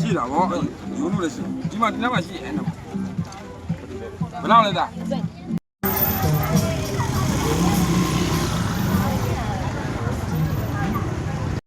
ရှိတာဗောရိုးလို့လည်းရှိဒီမှာဒီနားမှာရှိအဲ့နော်ဘယ်လောက်လဲသား